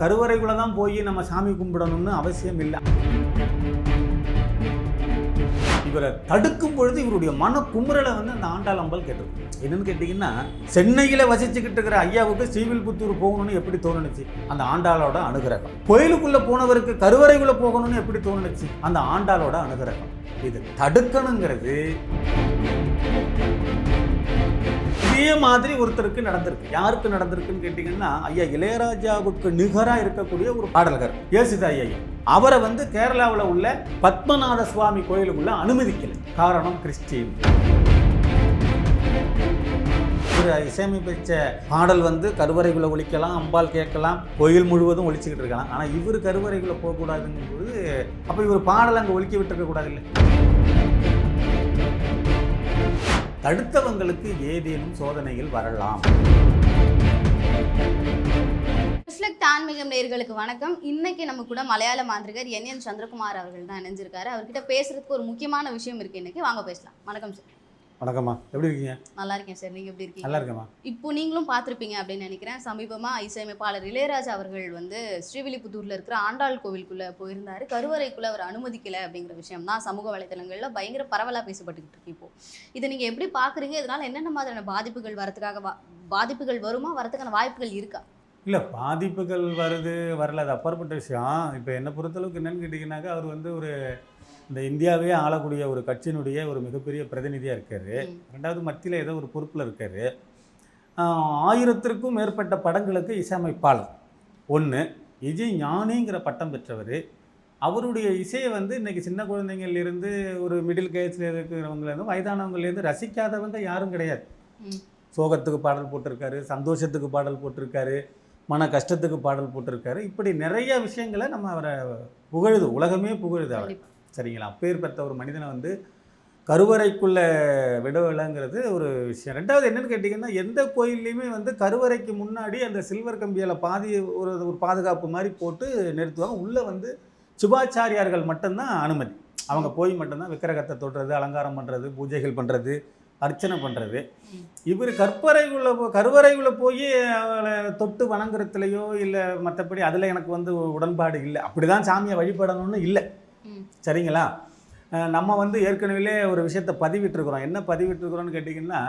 கருவறைக்குள்ளே தான் போய் நம்ம சாமி கும்பிடணும்னு அவசியம் இல்லை இவரை தடுக்கும் பொழுது இவருடைய மன குமுறலை வந்து அந்த ஆண்டாள் அம்பல் கேட்டிருக்கு என்னன்னு கேட்டிங்கன்னா சென்னையில் வசிச்சுக்கிட்டு இருக்கிற ஐயாவுக்கு ஸ்ரீவில்புத்தூர் போகணும்னு எப்படி தோணுச்சு? அந்த ஆண்டாளோட அனுகிரகம். கோயிலுக்குள்ளே போனவருக்கு கருவறைக்குள்ளே போகணும்னு எப்படி தோணுச்சு? அந்த ஆண்டாளோட அனுகிரகம். இது தடுக்கணுங்கிறது இதே மாதிரி ஒருத்தருக்கு நடந்திருக்கு. யாருக்கு நடந்திருக்குன்னு கேட்டிங்கன்னா ஐயா இளையராஜாவுக்கு நிகராக இருக்கக்கூடிய ஒரு பாடல்கர் ஏசுதா ஐயா அவரை வந்து கேரளாவில் உள்ள பத்மநாத சுவாமி கோயிலுக்குள்ள அனுமதிக்கல. காரணம் கிறிஸ்டின். ஒரு இசையமைப்பிச்ச பாடல் வந்து கருவறைக்குள்ள ஒழிக்கலாம் அம்பாள் கேட்கலாம் கோயில் முழுவதும் ஒழிச்சுக்கிட்டு இருக்கலாம். ஆனால் இவர் கருவறைக்குள்ள போகக்கூடாதுங்கும்போது அப்போ இவர் பாடல் அங்கே ஒழிக்க விட்டுருக்க கூடாது இல்லை. தடுத்தவங்களுக்கு ஏதேனும் சோதனைகள் வரலாம். ரிஃப்ளெக்ட் தான்மீகம் நேர்களுக்கு வணக்கம். இன்னைக்கு நம்ம கூட மலையாள மாந்திரிகர் என் என் சந்திரகுமார் அவர்கள் தான் இணைஞ்சிருக்காரு. அவர்கிட்ட பேசுறதுக்கு ஒரு முக்கியமான விஷயம் இருக்கு. இன்னைக்கு வாங்க பேசலாம். வணக்கம் சார் வணக்கம்மா. எப்படி இருக்கீங்க? நல்லா இருக்கேன் சார். நீங்க எப்படி இருக்கீங்க? நல்லா இருக்கேம்மா. இப்போ நீங்களும் பார்த்துருப்பீங்க அப்படின்னு நினைக்கிறேன். சமீபமா இசையமைப்பாளர் இளையராஜா அவர்கள் வந்து ஸ்ரீவில்லிபுத்தூர்ல இருக்கிற ஆண்டாள் கோவிலுக்குள்ள போயிருந்தாரு. கருவறைக்குள்ள அவர் அனுமதிக்கல அப்படிங்கிற விஷயம் தான் சமூக வலைதளங்கள்ல பயங்கர பரவலா பேசப்பட்டுக்கிட்டு இருக்கு இப்போ. இதை நீங்க எப்படி பாக்குறீங்க இதனால என்னென்ன மாதிரியான பாதிப்புகள் வரதுக்காக வா- பாதிப்புகள் வருமா? வரதுக்கான வாய்ப்புகள் இருக்கா? இல்லை பாதிப்புகள் வருது வரல. அது அப்பாற்பட்ட விஷயம். இப்போ என்னை பொறுத்தளவுக்கு என்னன்னு கேட்டிங்கன்னாக்கா அவர் வந்து ஒரு இந்த இந்தியாவே ஆளக்கூடிய ஒரு கட்சியினுடைய ஒரு மிகப்பெரிய பிரதிநிதியாக இருக்கார். ரெண்டாவது மத்தியில் ஏதோ ஒரு பொறுப்பில் இருக்கார். ஆயிரத்திற்கும் மேற்பட்ட படங்களுக்கு இசையமைப்பாளர். ஒன்று விஜய் ஞானிங்கிற பட்டம் பெற்றவர். அவருடைய இசையை வந்து இன்னைக்கு சின்ன குழந்தைங்கள்லேருந்து ஒரு மிடில் கேஜில் இருக்கிறவங்கலேருந்து வயதானவங்கலேருந்து ரசிக்காதவங்க யாரும் கிடையாது. சோகத்துக்கு பாடல் போட்டிருக்காரு சந்தோஷத்துக்கு பாடல் போட்டிருக்காரு. மன கஷ்டத்துக்கு பாடல் போட்டிருக்காரு. இப்படி நிறைய விஷயங்களை நம்ம அவரை புகழுது. உலகமே புகழுது அவர். சரிங்களா? அப்பேற்பட்ட ஒரு மனிதனை வந்து கருவறைக்குள்ளே விடவில்லைங்கிறது ஒரு விஷயம். ரெண்டாவது என்னன்னு கேட்டிங்கன்னா எந்த கோயில்லையுமே வந்து கருவறைக்கு முன்னாடி அந்த சில்வர் கம்பியில் பாதி ஒரு ஒரு பாதுகாப்பு மாதிரி போட்டு நிறுத்துவாங்க. உள்ளே வந்து சிவாச்சாரியார்கள் மட்டும்தான் அனுமதி. அவங்க போய் மட்டும்தான் விக்கிரகத்தை தொடுறது அலங்காரம் பண்ணுறது பூஜைகள் பண்ணுறது அர்ச்சனை பண்ணுறது. இவர் கற்பறைக்குள்ளே போ கருவறைக்குள்ளே போய் அவளை தொட்டு வணங்குறதுலையோ இல்லை மற்றபடி அதில் எனக்கு வந்து உடன்பாடு இல்லை அப்படி தான் சாமியை வழிபடணும்னு இல்லை. சரிங்களா நம்ம வந்து ஏற்கனவே ஒரு விஷயத்தை பதிவிட்டிருக்கிறோம் என்ன பதிவிட்டிருக்கிறோம்னு கேட்டிங்கன்னா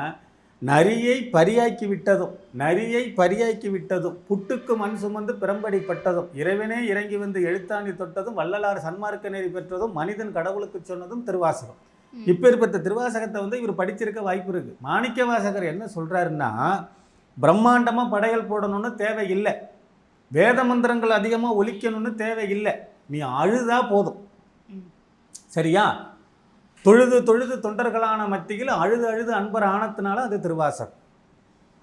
நரியை பரியாக்கி விட்டதும் நரியை பரியாக்கி விட்டதும் புட்டுக்கு மண் சுமந்து பிறம்படிப்பட்டதும் இறைவனே இறங்கி வந்து எழுத்தாணி தொட்டதும் வள்ளலார் சன்மார்க்க நெறி பெற்றதும் மனிதன் கடவுளுக்கு சொன்னதும் திருவாசகம். இப்பேற்பட்ட திருவாசகத்தை வந்து இவர் படிச்சிருக்க வாய்ப்பு இருக்கு. மாணிக்க வாசகர் என்ன சொல்றாருன்னா பிரம்மாண்டமாக படையல் போடணும்னு தேவையில்லை. வேத மந்திரங்கள் அதிகமாக ஒலிக்கணும்னு தேவையில்லை. நீ அழுதா போதும். சரியா? தொழுது தொழுது தொண்டர்களான மத்தியில் அழுது அழுது அன்பர் ஆனத்தினால அது திருவாசகம்.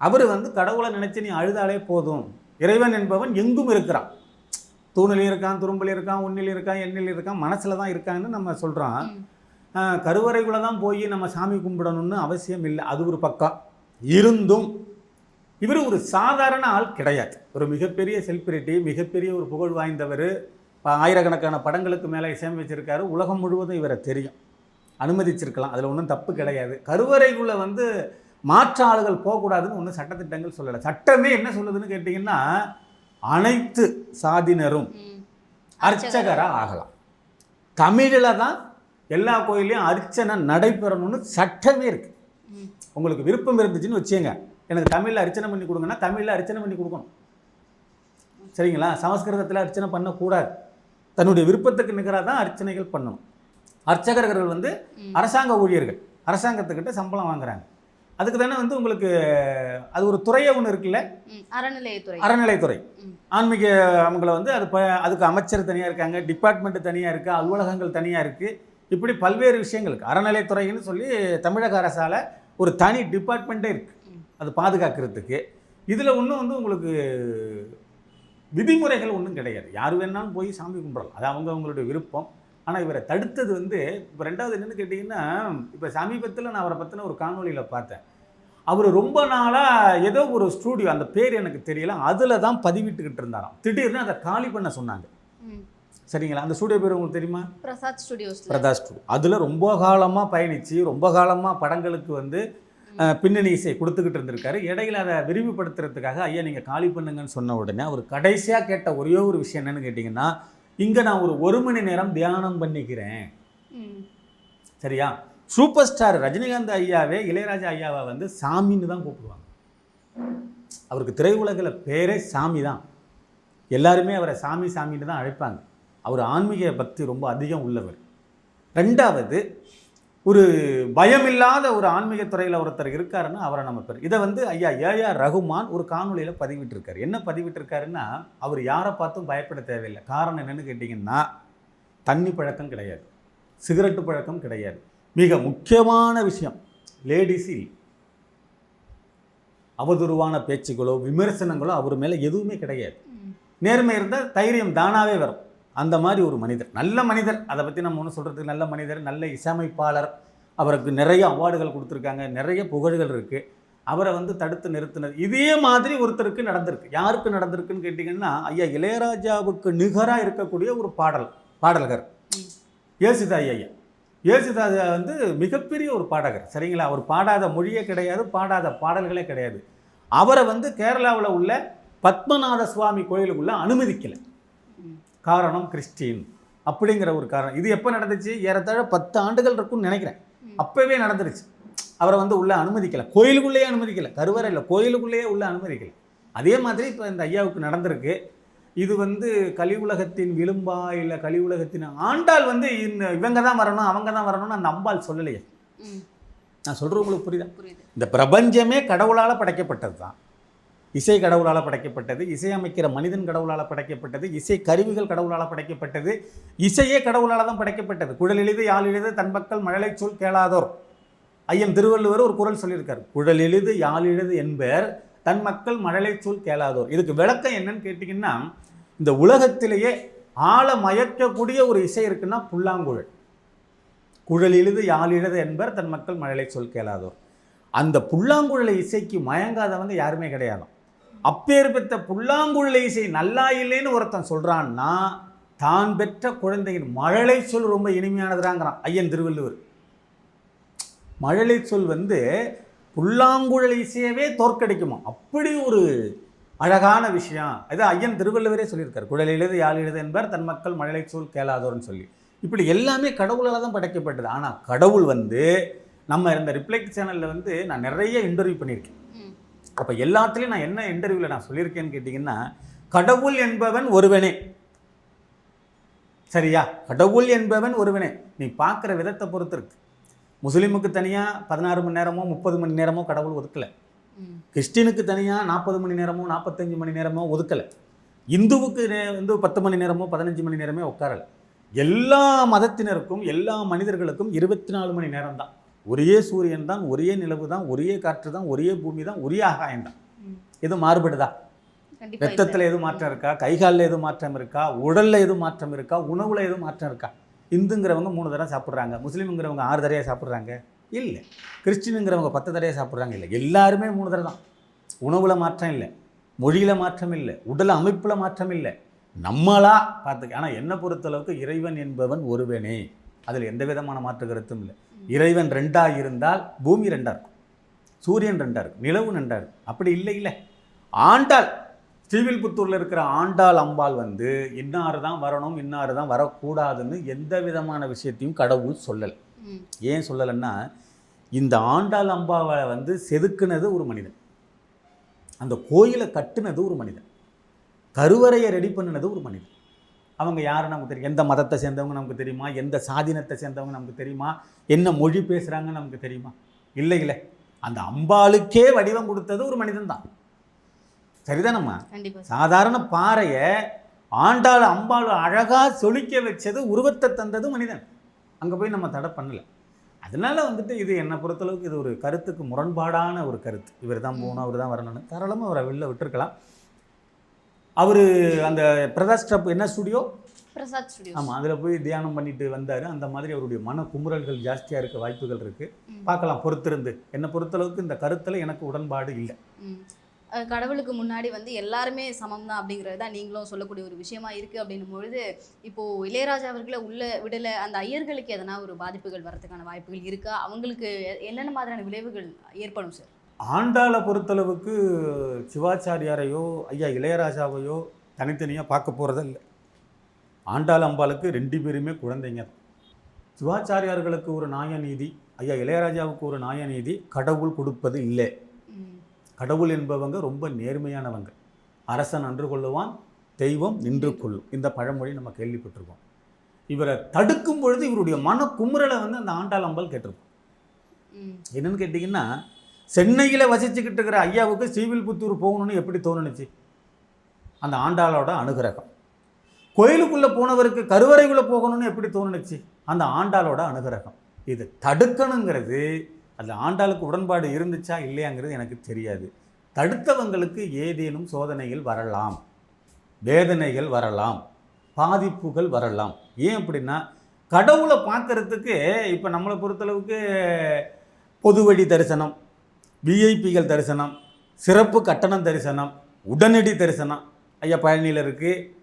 அவர் வந்து கடவுளை நினைச்சு நீ அழுதாலே போதும். இறைவன் என்பவன் எங்கும் இருக்கிறான். தூணில் இருக்கான் துரும்பில் இருக்கான் உன்னில் இருக்கான் எண்ணில் இருக்கான் மனசில் தான் இருக்கான்னு நம்ம சொல்கிறோம் ம். கருவறைக்குள்ளே தான் போய் நம்ம சாமி கும்பிடணும்னு அவசியம் இல்லை. அது ஒரு பக்கம் இருந்தும் இவர் ஒரு சாதாரண ஆள் கிடையாது. ஒரு மிகப்பெரிய செலிபிரிட்டி மிகப்பெரிய ஒரு புகழ் வாய்ந்தவர். ஆயிரக்கணக்கான படங்களுக்கு மேலே இசையமைச்சிருக்காரு. உலகம் முழுவதும் இவரை தெரியும். அனுமதிச்சிருக்கலாம். அதில் ஒன்றும் தப்பு கிடையாது. கருவறைக்குள்ளே வந்து மாற்று ஆளுகள் போகக்கூடாதுன்னு ஒன்றும் சட்டத்திட்டங்கள் சொல்லலை. சட்டமே என்ன சொல்லுதுன்னு கேட்டிங்கன்னா அனைத்து சாதியினரும் ம். அர்ச்சகராக ஆகலாம். தமிழில் தான் எல்லா கோயிலையும் அர்ச்சனை நடைபெறணும்னு சட்டமே இருக்குது. உங்களுக்கு விருப்பம் இருந்துச்சுன்னு வச்சுங்க எனக்கு தமிழில் அர்ச்சனை பண்ணி கொடுங்கன்னா தமிழில் அர்ச்சனை பண்ணி கொடுக்கணும். சரிங்களா? சமஸ்கிருதத்தில் அர்ச்சனை பண்ணக்கூடாது. தன்னுடைய விருப்பத்துக்கு நிகராக தான் அர்ச்சனைகள் பண்ணணும். அர்ச்சகர்கள் வந்து. அரசாங்க ஊழியர்கள். அரசாங்கத்துக்கிட்ட சம்பளம் வாங்குறாங்க. அதுக்கு தானே வந்து உங்களுக்கு அது ஒரு துறையே ஒன்று இருக்குல்ல. அறநிலையத்துறை. அறநிலைத்துறை ம். ஆன்மீக அவங்கள வந்து அது அதுக்கு அமைச்சர் தனியாக இருக்காங்க டிபார்ட்மெண்ட் தனியாக இருக்குது அலுவலகங்கள் தனியாக இருக்குது இப்படி பல்வேறு விஷயங்களுக்கு அறநிலைத்துறைன்னு சொல்லி தமிழக அரசால் ஒரு தனி டிபார்ட்மெண்ட்டே இருக்குது அது பாதுகாக்கிறதுக்கு. இதில் ஒன்றும் வந்து உங்களுக்கு விதிமுறைகள் ஒன்றும் கிடையாது. யார் வேணாலும் போய் சாமி கும்பிடலாம். அது அவங்க அவங்களுடைய விருப்பம். ஆனால் இவரை தடுத்தது வந்து இப்போ ரெண்டாவது என்னென்னு கேட்டிங்கன்னா இப்போ சமீபத்தில் நான் அவரை பற்றின ஒரு காணொலியில் பார்த்தேன். அவர் ரொம்ப நாளாக ஏதோ ஒரு ஸ்டூடியோ அந்த பேர் எனக்கு தெரியல அதில் தான் பதிவிட்டுக்கிட்டு இருந்தாராம். திடீர்னு அதை காலி பண்ண சொன்னாங்க. சரிங்களா? அந்த ஸ்டூடியோ பேர் உங்களுக்கு தெரியுமா? பிரசாத் ஸ்டுடியோஸ்ல பிரதா ஸ்டூடியோ அதில் ரொம்ப காலமாக பயணித்து ரொம்ப காலமாக படங்களுக்கு வந்து பின்னணி இசை கொடுத்துக்கிட்டு இருந்திருக்காரு. இடையில அதை விரிவுபடுத்துறதுக்காக ஐயா நீங்கள் காலி பண்ணுங்கன்னு சொன்ன உடனே அவர் கடைசியாக கேட்ட ஒரே ஒரு விஷயம் என்னன்னு கேட்டிங்கன்னா இங்கே நான் ஒரு ஒரு மணி நேரம் தியானம் பண்ணிக்கிறேன். சரியா? சூப்பர் ஸ்டார் ரஜினிகாந்த் ஐயாவே இளையராஜா ஐயாவை வந்து சாமின்னு தான் கூப்பிடுவாங்க. அவருக்கு திரையுலகில் பேரே சாமி தான் எல்லாருமே அவரை சாமி சாமின்னு தான் அழைப்பாங்க. அவர் ஆன்மீக பக்தி ரொம்ப அதிகம் உள்ளவர். ரெண்டாவது ஒரு பயமில்லாத ஒரு ஆன்மீக துறையில் ஒருத்தர் இருக்காருன்னா அவரை நம்ம பெரு இதை வந்து ஐயா ஏஆர் ரகுமான் ஒரு காணொளியில் பதிவிட்டிருக்காரு. என்ன பதிவிட்டிருக்காருன்னா அவர் யாரை பார்த்தும் பயப்பட தேவையில்லை. காரணம் என்னன்னு கேட்டிங்கன்னா தண்ணி பழக்கம் கிடையாது. சிகரெட்டு பழக்கம் கிடையாது. மிக முக்கியமான விஷயம் லேடிஸ் இல்லை. அவதூறுவான பேச்சுகளோ விமர்சனங்களோ அவர் மேலே எதுவுமே கிடையாது. நேர்மை இருந்தால் தைரியம் தானாகவே வரும். அந்த மாதிரி ஒரு மனிதர். நல்ல மனிதர். அதை பற்றி நம்ம ஒன்றும் சொல்கிறதுக்கு நல்ல மனிதர் நல்ல இசையமைப்பாளர். அவருக்கு நிறைய அவார்டுகள் கொடுத்துருக்காங்க. நிறைய புகழ்கள் இருக்குது அவரை வந்து தடுத்து நிறுத்தினது. இதே மாதிரி ஒருத்தருக்கு நடந்திருக்கு. யாருக்கு நடந்திருக்குன்னு கேட்டிங்கன்னா ஐயா இளையராஜாவுக்கு நிகராக இருக்கக்கூடிய ஒரு பாடல் பாடல்கர். ம். ஏசுதாய் ஐயா. ஏசுதாஸ் வந்து மிகப்பெரிய ஒரு பாடகர். சரிங்களா? அவர் பாடாத மொழியே கிடையாது பாடாத பாடல்களே கிடையாது. அவரை வந்து கேரளாவில் உள்ள பத்மநாத சுவாமி கோயிலுக்குள்ள அனுமதிக்கலை. காரணம் கிறிஸ்டின் அப்படிங்கிற ஒரு காரணம். இது எப்போ நடந்துச்சு? ஏறத்தாழ பத்து ஆண்டுகள் இருக்கும்னு நினைக்கிறேன். அப்போவே நடந்துருச்சு. அவரை வந்து உள்ளே அனுமதிக்கலை. கோயிலுக்குள்ளேயே அனுமதிக்கலை. கருவறையில் கோயிலுக்குள்ளேயே உள்ளே அனுமதிக்கலை. அதே மாதிரி இப்போ இந்த ஐயாவுக்கு நடந்திருக்கு. இது வந்து கலி உலகத்தின் விளிம்பா இல்லை கலி உலகத்தின் ஆண்டாள் வந்து இந்த இவங்க தான் வரணும் அவங்க தான் வரணும்னு அந்த அம்பாள் சொல்லலையே. நான் சொல்கிறது உங்களுக்கு புரியுதா? புரியுது. இந்த பிரபஞ்சமே கடவுளால் படைக்கப்பட்டது தான் இசை கடவுளால் படைக்கப்பட்டது இசையமைக்கிற மனிதன் கடவுளால் படைக்கப்பட்டது இசை கருவிகள் கடவுளால் படைக்கப்பட்டது இசையே கடவுளால் தான் படைக்கப்பட்டது. குழல் எழுது யாழ் எழுது தன் மக்கள் மழலை சொல் கேளாதோர். ஐயன் திருவள்ளுவர் ஒரு குரல் சொல்லியிருக்கார். குழல் எழுது யாழ் எழுது என்பர் தன் மக்கள் மழலை சொல் கேளாதோர். இதுக்கு விளக்கம் என்னன்னு கேட்டிங்கன்னா இந்த உலகத்திலேயே ஆழ மயக்கக்கூடிய ஒரு இசை இருக்குன்னா புல்லாங்குழல். குழல் எழுது யாழ் இழுது என்பர் தன் மக்கள் மழலை சொல் கேளாதோர். அந்த புல்லாங்குழலை இசைக்கு மயங்காதவங்க யாருமே கிடையாது அப்பேற்பட்ட புல்லாங்குழலை இசை நல்லா இல்லைன்னு ஒருத்தன் சொல்கிறான்னா தான் பெற்ற குழந்தையின் மழலை சொல் ரொம்ப இனிமையானதுறாங்கிறான் ஐயன் திருவள்ளுவர். மழலை சொல் வந்து புல்லாங்குழல் இசையவே தோற்கடிக்குமா? அப்படி ஒரு அழகான விஷயம். இது ஐயன் திருவள்ளுவரே சொல்லியிருக்கார். குழல் எழுது யாழ் எழுது என்பார் தன் மக்கள் மழலை சொல் கேளாதோர்னு சொல்லி. இப்படி எல்லாமே கடவுளால் தான் படைக்கப்பட்டது. ஆனால் கடவுள் வந்து நம்ம இந்த ரிப்ளைக் சேனலில் வந்து நான் நிறைய இன்டர்வியூ பண்ணியிருக்கேன். அப்போ எல்லாத்துலேயும் நான் என்ன இன்டர்வியூவில் நான் சொல்லியிருக்கேன்னு கேட்டிங்கன்னா கடவுள் என்பவன் ஒருவனே. சரியா? கடவுள் என்பவன் ஒருவனே. நீ பார்க்குற விதத்தை பொறுத்து இருக்கு. முஸ்லீமுக்கு தனியாக பதினாறு மணி நேரமோ முப்பது மணி நேரமோ கடவுள் ஒதுக்கலை. கிறிஸ்டினுக்கு தனியாக நாற்பது மணி நேரமோ நாற்பத்தஞ்சு மணி நேரமோ ஒதுக்கலை. இந்துவுக்கு வந்து பத்து மணி நேரமோ பதினஞ்சு மணி நேரமே உட்காரல. எல்லா மதத்தினருக்கும் எல்லா மனிதர்களுக்கும் இருபத்தி நாலு மணி நேரம் தான் ஒரே சூரியன் தான் ஒரே நிலவு தான் ஒரே காற்று தான் ஒரே பூமி தான் ஒரே ஆகாயம் தான். இது மாறுபடுதா. ரத்தத்தில் எதுவும் மாற்றம் இருக்கா? கைகாலில் எதுவும் மாற்றம் இருக்கா? உடலில் எதுவும் மாற்றம் இருக்கா? உணவில் எதுவும் மாற்றம் இருக்கா? இந்துங்கிறவங்க மூணு தடவை சாப்பிட்றாங்க. முஸ்லீமுங்கிறவங்க ஆறு தடவையாக சாப்பிட்றாங்க? இல்லை. கிறிஸ்டினுங்கிறவங்க பத்து தடவையாக சாப்பிட்றாங்க? இல்லை. எல்லாருமே மூணு தடவை தான். உணவில் மாற்றம் இல்லை. மொழியில் மாற்றம் இல்லை. உடல் அமைப்பில் மாற்றம் இல்லை. நம்மளா பார்த்துக்க ஆனால் என்னை பொறுத்தளவுக்கு இறைவன் என்பவன் ஒருவனே. அதில் எந்த விதமான மாற்று கருத்தும் இல்லை. இறைவன் ரெண்டாக இருந்தால் பூமி ரெண்டாக இருக்கும். சூரியன் ரெண்டாக இருக்கும். நிலவு ரெண்டாக இருக்கும். அப்படி இல்லை இல்லை. ஆண்டாள் ஸ்ரீவில்புத்தூரில் இருக்கிற ஆண்டாள் அம்பாள் வந்து இன்னாறு தான் வரணும் இன்னாறு தான் வரக்கூடாதுன்னு எந்த விதமான விஷயத்தையும் கடவுள் சொல்லலை. ஏன் சொல்லலைன்னா இந்த ஆண்டாள் அம்பாவை வந்து செதுக்குனது ஒரு மனிதன். அந்த கோயிலை கட்டுனது ஒரு மனிதன். கருவறையை ரெடி பண்ணினது ஒரு மனிதன். அவங்க யார் நமக்கு தெரியும். எந்த மதத்தை சேர்ந்தவங்க நமக்கு தெரியுமா? எந்த சாதினத்தை சேர்ந்தவங்க நமக்கு தெரியுமா? என்ன மொழி பேசுகிறாங்கன்னு நமக்கு தெரியுமா? இல்லை இல்லை. அந்த அம்பாளுக்கே வடிவம் கொடுத்தது ஒரு மனிதன் தான். சரிதானம்மா. சாதாரண பாறையை ஆண்டாள் அம்பாள் அழகாக சொலிக்க வச்சது உருவத்தை தந்தது மனிதன். அங்கே போய் நம்ம தடை பண்ணல. அதனால வந்துட்டு இது என்னை பொறுத்தளவுக்கு இது ஒரு கருத்துக்கு முரண்பாடான ஒரு கருத்து. இவர் தான் போகணும் அவர் தான் வரணும்னு தாராளமாக அவரை வெளில விட்டுருக்கலாம். அவர் அந்த பிரதாஸ் ட்ரப் என்ன ஸ்டுடியோ பிரசாத் ஸ்டுடியோ ஆமாம் அதில் போய் தியானம் பண்ணிட்டு வந்தார். அந்த மாதிரி அவருடைய மன குமுறல்கள் ஜாஸ்தியாக இருக்க வாய்ப்புகள் இருக்குது. பார்க்கலாம் பொறுத்திருந்து. என்னை பொறுத்தளவுக்கு இந்த கருத்தில் எனக்கு உடன்பாடு இல்லை. கடவுளுக்கு முன்னாடி வந்து எல்லாருமே சமம் தான் அப்படிங்கிறது தான் நீங்களும் சொல்லக்கூடிய ஒரு விஷயமா இருக்கு அப்படின்னும் பொழுது இப்போ இளையராஜா அவர்களை உள்ள விடல அந்த ஐயர்களுக்கு எதனா ஒரு பாதிப்புகள் வரதுக்கான வாய்ப்புகள் இருக்கா? அவங்களுக்கு என்னென்ன மாதிரியான விளைவுகள் ஏற்படும் சார் ஆண்டாளை பொறுத்தளவுக்கு சிவாச்சாரியாரையோ ஐயா இளையராஜாவையோ தனித்தனியாக பார்க்க போகிறதே இல்லை ஆண்டாள் அம்பாளுக்கு ரெண்டு பேருமே குழந்தைங்க. சிவாச்சாரியார்களுக்கு ஒரு நாயநீதி ஐயா இளையராஜாவுக்கு ஒரு நாயநீதி கடவுள் கொடுப்பது இல்லை. கடவுள் என்பவங்க ரொம்ப நேர்மையானவங்க. அரசன் அன்று கொள்ளுவான் தெய்வம் நின்று கொள்ளும். இந்த பழமொழி நம்ம கேள்விப்பட்டிருக்கோம். இவரை தடுக்கும் பொழுது இவருடைய மன குமுறலை வந்து அந்த ஆண்டாள் அம்பாள் கேட்டிருக்கோம். என்னன்னு கேட்டிங்கன்னா சென்னையில் வசிச்சுக்கிட்டு இருக்கிற ஐயாவுக்கு ஸ்ரீவில்புத்தூர் போகணும்னு எப்படி தோணுனுச்சு? அந்த ஆண்டாளோட அனுகிரகம். கோயிலுக்குள்ளே போனவருக்கு கருவறைக்குள்ளே போகணும்னு எப்படி தோணுனுச்சு? அந்த ஆண்டாளோட அனுகிரகம். இது தடுக்கணுங்கிறது அந்த ஆண்டாளுக்கு உடன்பாடு இருந்துச்சா இல்லையாங்கிறது எனக்கு தெரியாது. தடுத்தவங்களுக்கு ஏதேனும் சோதனைகள் வரலாம். வேதனைகள் வரலாம். பாதிப்புகள் வரலாம். ஏன் அப்படின்னா கடவுளை பார்க்குறதுக்கு இப்போ நம்மளை பொறுத்தளவுக்கு பொது வழி தரிசனம் விஐபிகள் தரிசனம் சிறப்பு கட்டணம் தரிசனம் உடனடி தரிசனம். ஐயா பழனியில் இருக்குது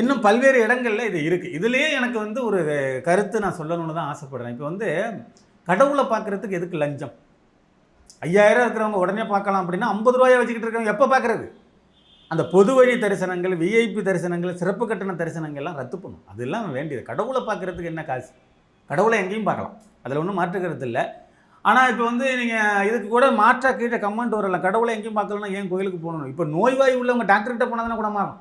இன்னும் பல்வேறு இடங்களில் இது இருக்குது இதுலேயே எனக்கு வந்து ஒரு கருத்து நான் சொல்லணும்னு தான் ஆசைப்படுறேன். இப்போ வந்து கடவுளை பார்க்குறதுக்கு எதுக்கு லஞ்சம்? ஐயாயிரம் இருக்கிறவங்க உடனே பார்க்கலாம் அப்படின்னா ஐம்பது ரூபாயை வச்சுக்கிட்டு இருக்கிறவங்க எப்போ பார்க்குறது? அந்த பொது வழி தரிசனங்கள் விஐபி தரிசனங்கள் சிறப்பு கட்டண தரிசனங்கள்லாம் ரத்து பண்ணும். அதெல்லாம் வேண்டியது. கடவுளை பார்க்குறதுக்கு என்ன காசு? கடவுளை எங்கேயும் பார்க்கலாம். அதில் ஒன்றும் மாற்றுக்கிறது இல்லை. ஆனால் இப்போ வந்து நீங்கள் இதுக்கு கூட மாற்றா கீழே கமெண்ட் வரல. கடவுளை எங்கேயும் பார்க்கலன்னா ஏன் கோயிலுக்கு போகணும்? இப்போ நோய்வாய் உள்ளவங்க டாக்டர்கிட்ட போனால் தானே குணமாகும்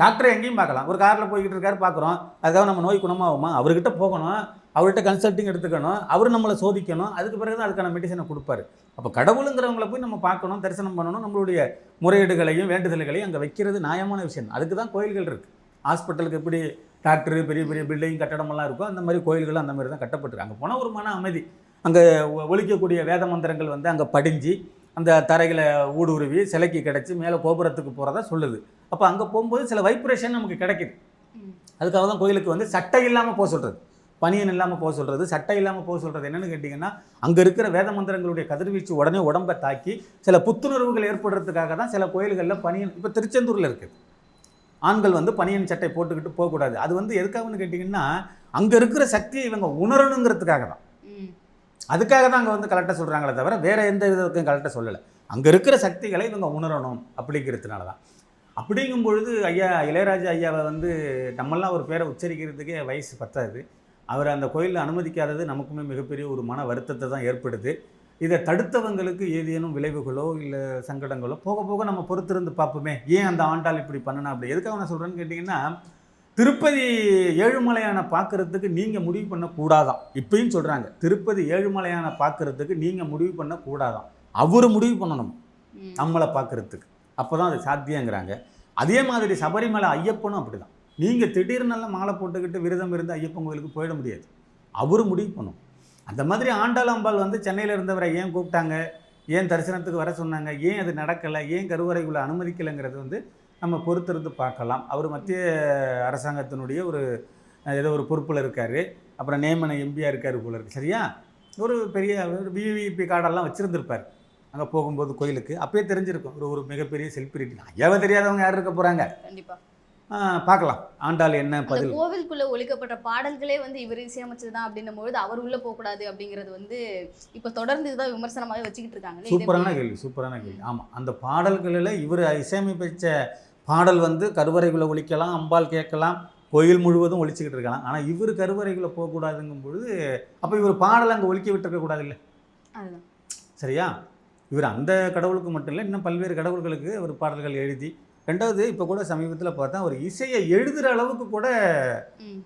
டாக்டரை எங்கேயும் பார்க்கலாம். ஒரு காரில் போய்கிட்டு இருக்காரு பார்க்குறோம். அதுக்காக நம்ம நோய் குணமாகுமா? அவர்கிட்ட போகணும். அவர்கிட்ட கன்சல்ட்டிங் எடுத்துக்கணும். அவர் நம்மளை சோதிக்கணும். அதுக்கு பிறகு தான் அதுக்கான மெடிசனை கொடுப்பாரு. அப்போ கடவுளுங்கிறவங்கள போய் நம்ம பார்க்கணும் தரிசனம் பண்ணணும். நம்மளுடைய முறையீடுகளையும் வேண்டுதல்களையும் அங்கே வைக்கிறது நியாயமான விஷயம். அதுக்கு தான் கோயில்கள் இருக்குது ஹாஸ்பிட்டலுக்கு எப்படி டாக்டர் பெரிய பெரிய பில்டிங் கட்டடமெல்லாம் இருக்கோ அந்த மாதிரி கோயில்கள் அந்த மாதிரி தான் கட்டப்பட்டிருக்கு. அங்கே போனால் ஒரு மன அமைதி. அங்கே ஒழிக்கக்கூடிய வேத மந்திரங்கள் வந்து அங்கே படிஞ்சு அந்த தரைகளை ஊடுருவி சிலைக்கு கிடச்சி மேலே கோபுரத்துக்கு போகிறதா சொல்லுது. அப்போ அங்கே போகும்போது சில வைப்ரேஷன் நமக்கு கிடைக்குது. அதுக்காக தான் கோயிலுக்கு வந்து சட்டை இல்லாமல் போக சொல்கிறது பனியன் இல்லாமல் போக சொல்கிறது சட்டை இல்லாமல் போக சொல்கிறது என்னன்னு கேட்டிங்கன்னா அங்கே இருக்கிற வேத மந்திரங்களுடைய கதிர்வீச்சு உடனே உடம்பை தாக்கி சில புத்துணர்வுகள் ஏற்படுறதுக்காக தான் சில கோயில்களில் பனியன் இப்போ திருச்செந்தூரில் இருக்குது ஆண்கள் வந்து பனியன் சட்டை போட்டுக்கிட்டு போகக்கூடாது. அது வந்து எதுக்காகன்னு கேட்டிங்கன்னா அங்கே இருக்கிற சக்தியை இவங்க உணரணுங்கிறதுக்காக தான். அதுக்காக தான் அங்கே வந்து கலெக்டர் சொல்கிறாங்களே தவிர வேறு எந்த விதத்துக்கும் கலெக்டர் சொல்லலை. அங்கே இருக்கிற சக்திகளை இவங்க உணரணும் அப்படிங்கிறதுனால தான் அப்படிங்கும் பொழுது ஐயா இளையராஜா ஐயாவை வந்து நம்மெல்லாம் ஒரு பேரை உச்சரிக்கிறதுக்கே வயசு பத்தாது. அவர் அந்த கோயிலில் அனுமதிக்காதது நமக்குமே மிகப்பெரிய ஒரு மன வருத்தத்தை தான் ஏற்படுது. இதை தடுத்தவங்களுக்கு ஏதேனும் விளைவுகளோ இல்லை சங்கடங்களோ போக போக நம்ம பொறுத்திருந்து பார்ப்போமே. ஏன் அந்த ஆண்டால் இப்படி பண்ணணும் அப்படி? எதுக்காக நான் சொல்கிறேன்னு கேட்டிங்கன்னா திருப்பதி ஏழுமலையான பார்க்கறதுக்கு நீங்கள் முடிவு பண்ணக்கூடாதான் இப்பயும் சொல்கிறாங்க திருப்பதி ஏழுமலையான பார்க்கறதுக்கு நீங்கள் முடிவு பண்ணக்கூடாதான் அவர் முடிவு பண்ணணும் நம்மளை பார்க்கறதுக்கு அப்போ தான் அது சாத்தியங்கிறாங்க. அதே மாதிரி சபரிமலை ஐயப்பனும் அப்படி தான் நீங்கள் திடீர்னெல்லாம் மாலை போட்டுக்கிட்டு விரதம் இருந்து ஐயப்பன் கோயிலுக்கு போயிட முடியாது. அவர் முடிவு பண்ணும் அந்த மாதிரி ஆண்டாள் அம்பாள் வந்து சென்னையில் இருந்தவரை ஏன் கூப்பிட்டாங்க? ஏன் தரிசனத்துக்கு வர சொன்னாங்க? ஏன் அது நடக்கலை? ஏன் கருவறைக்குள்ளே அனுமதிக்கலைங்கிறது வந்து நம்ம பொறுத்திருந்து பார்க்கலாம். அவர் மத்திய அரசாங்கத்தினுடைய ஒரு ஏதோ ஒரு பொறுப்பில் இருக்கார். அப்புறம் நேமன எம்பியாக இருக்கார் போல இருக்கு. சரியா? ஒரு பெரிய விவிபி கார்டெல்லாம் வச்சுருந்துருப்பார். அங்கே போகும்போது கோயிலுக்கு. அப்பயே தெரிஞ்சிருக்கும். ஒரு ஒரு மிகப்பெரிய செல்பிரிட்டி ஐயாவை தெரியாதவங்க யார் இருக்க போகிறாங்க கண்டிப்பா. பார்க்கலாம். ஆண்டாள் என்ன பதில்? கோவிலுக்குள்ள ஒழிக்கப்பட்ட பாடல்களே வந்து இவர் இசையமைச்சதுதான் அப்படின்னும் பொழுது அவர் உள்ள போக கூடாது அப்படிங்கிறது வந்து இப்ப தொடர்ந்து இதுதான் விமர்சனமாவே வச்சுக்கிட்டு இருக்காங்க சூப்பரான கேள்வி சூப்பரான கேள்வி. ஆமாம் அந்த பாடல்களில் இவர் இசையமைப்பிச்ச பாடல் வந்து கருவறைக்குள்ளே ஒழிக்கலாம் அம்பாள் கேட்கலாம் கோயில் முழுவதும் ஒழிச்சுக்கிட்டு இருக்கலாம். ஆனால் இவர் கருவறைக்குள்ளே போகக்கூடாதுங்கும் பொழுது அப்போ இவர் பாடல் அங்கே ஒழிக்க விட்டுருக்க கூடாது இல்லை சரியா? இவர் அந்த கடவுளுக்கு மட்டும் இல்லை இன்னும் பல்வேறு கடவுள்களுக்கு அவர் பாடல்கள் எழுதி ரெண்டாவது இப்போ கூட சமீபத்தில் பார்த்தா ஒரு இசையை எழுதுகிற அளவுக்கு கூட ம்,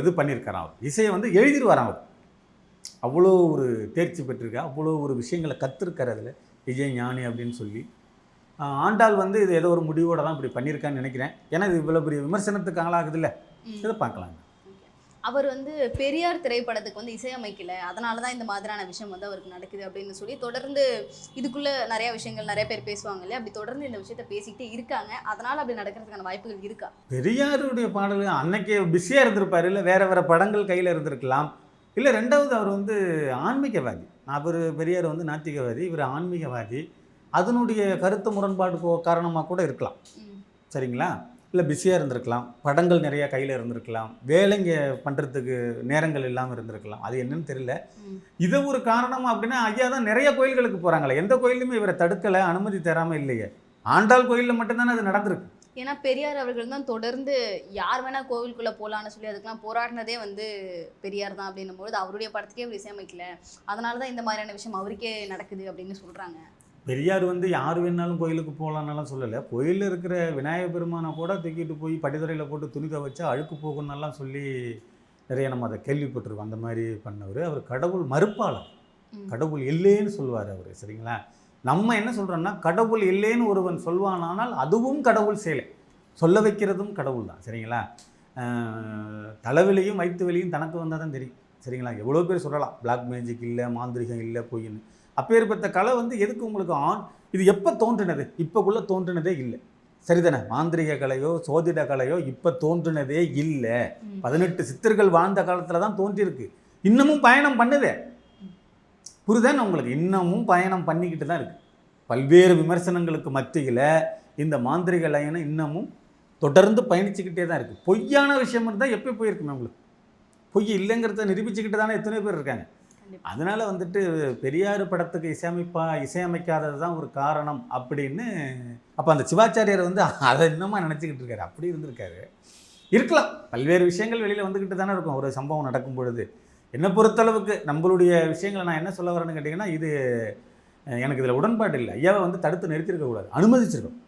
இது பண்ணியிருக்காராம் அவர். இசையை வந்து எழுதிடுவாராம் அவர். அவ்வளோ ஒரு தேர்ச்சி பெற்றிருக்கா அவ்வளோ ஒரு விஷயங்களை கற்றுருக்காரு அதில். விஜய் ஞானி அப்படின்னு சொல்லி. ஆண்டாள் வந்து இது ஏதோ ஒரு முடிவோட தான் இப்படி பண்ணியிருக்கான்னு நினைக்கிறேன். ஏன்னா இது இவ்வளோ பெரிய விமர்சனத்துக்கு ஆளாகுது இல்லை. இதை பார்க்கலாங்க. அவர் வந்து பெரியார் திரைப்படத்துக்கு வந்து இசையமைக்கல. அதனால தான் இந்த மாதிரியான விஷயம் வந்து அவருக்கு நடக்குது அப்படின்னு சொல்லி தொடர்ந்து இதுக்குள்ள நிறைய விஷயங்கள் நிறைய பேர் பேசுவாங்க இல்லையா? அப்படி தொடர்ந்து இந்த விஷயத்த பேசிக்கிட்டே இருக்காங்க. அதனால அப்படி நடக்கிறதுக்கான வாய்ப்புகள் இருக்கா? பெரியாருடைய பாடல்கள் அன்னைக்கு பிஸியாக இருந்திருப்பார். இல்லை வேறு வேறு படங்கள் கையில் இருந்திருக்கலாம். இல்லை ரெண்டாவது அவர் வந்து ஆன்மீகவாதி. அவர் பெரியார் வந்து நாத்திகவாதி இவர் ஆன்மீகவாதி. அதனுடைய கருத்து முரண்பாடு காரணமாக கூட இருக்கலாம். சரிங்களா? இல்லை பிஸியாக இருந்திருக்கலாம். படங்கள் நிறைய கையில் இருந்திருக்கலாம். வேலைங்க பண்ணுறதுக்கு நேரங்கள் இல்லாமல் இருந்திருக்கலாம். அது என்னன்னு தெரியல. இதை ஒரு காரணமா அப்படின்னா ஐயா தான் நிறைய கோயில்களுக்கு போகிறாங்களே எந்த கோயிலுமே இவரை தடுக்கலை அனுமதி தராமல் இல்லையே. ஆண்டாள் கோயிலில் மட்டும்தானே அது நடந்திருக்கு. ஏன்னா பெரியார் அவர்கள் தான் தொடர்ந்து யார் வேணா கோவிலுக்குள்ள போலான்னு சொல்லி அதுக்கெல்லாம் போராடினதே வந்து பெரியார் தான் அப்படின்னும் பொழுது அவருடைய படத்துக்கே இசையமைக்கல. அதனால தான் இந்த மாதிரியான விஷயம் அவருக்கே நடக்குது அப்படின்னு சொல்றாங்க. பெரியார் வந்து யார் வேணாலும் கோயிலுக்கு போகலான்னெல்லாம் சொல்லலை. கோயிலில் இருக்கிற விநாயகர் பெருமானை கூட தூக்கிட்டு போய் படித்துறையில் போட்டு துணி துவைச்சா அழுக்கு போகும்னெல்லாம் சொல்லி நிறைய நம்ம அதை கேள்விப்பட்டிருக்கோம். அந்த மாதிரி பண்ணவர். அவர் கடவுள் மறுப்பாளர். கடவுள் இல்லைன்னு சொல்லுவார் அவர். சரிங்களா? நம்ம என்ன சொல்கிறோம்னா கடவுள் இல்லைன்னு ஒருவன் சொல்வானானால் அதுவும் கடவுள் செயலை. சொல்ல வைக்கிறதும் கடவுள் தான். சரிங்களா? தலைவிலையும் வயிற்று வெளியும் தனக்கு வந்தால் தான் தெரியும். சரிங்களா? எவ்வளோ பேர் சொல்லலாம். பிளாக் மேஜிக் இல்லை மாந்திரிகம் இல்லை பொய்ன்னு. அப்பேற்பட்ட கலை வந்து எதுக்கு உங்களுக்கு ஆன் இது எப்போ தோன்றினது? இப்போக்குள்ளே தோன்றினதே இல்லை. சரிதானே? மாந்திரிக கலையோ சோதிட கலையோ இப்போ தோன்றினதே இல்லை. பதினெட்டு சித்தர்கள் வாழ்ந்த காலத்தில் தான் தோன்றியிருக்கு. இன்னமும் பயணம் பண்ணுதே. புரியுதானே உங்களுக்கு? இன்னமும் பயணம் பண்ணிக்கிட்டு தான் இருக்கு. பல்வேறு விமர்சனங்களுக்கு மத்தியில் இந்த மாந்திரிக லைனை இன்னமும் தொடர்ந்து பயணிச்சுக்கிட்டே தான் இருக்குது பொய்யான விஷயம் இருந்தால் எப்போ போயிருக்குமே உங்களுக்கு. பொய் இல்லைங்கிறத நிரூபிச்சுக்கிட்டு தானே எத்தனை பேர் இருக்காங்க. அதனால் வந்துட்டு பெரியார் படத்துக்கு இசையமைப்பா இசையமைக்காதது தான் ஒரு காரணம் அப்படின்னு அப்போ அந்த சிவாச்சாரியார் வந்து அதை இன்னமா நினச்சிக்கிட்டு இருக்காரு. அப்படி இருந்திருக்காரு. இருக்கலாம். பல்வேறு விஷயங்கள் வெளியில் வந்துக்கிட்டு தானே இருக்கும். ஒரு சம்பவம் நடக்கும் பொழுது. என்னை பொறுத்தளவுக்கு நம்மளுடைய விஷயங்களை நான் என்ன சொல்ல வரேன்னு கேட்டிங்கன்னா இது எனக்கு இதில் உடன்பாடு இல்லை. ஐயாவை வந்து தடுத்து நிறுத்திருக்க கூடாது. அனுமதிச்சிருக்கோம்.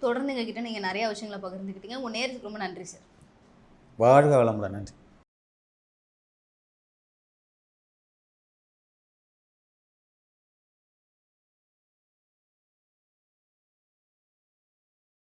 தொடர்ந்து எங்ககிட்ட நீங்க நிறைய விஷயங்களை பகிர்ந்துக்கிட்டீங்க உங்க நேரத்துக்கு ரொம்ப நன்றி சார். வாழ்க வளமுடன். நன்றி.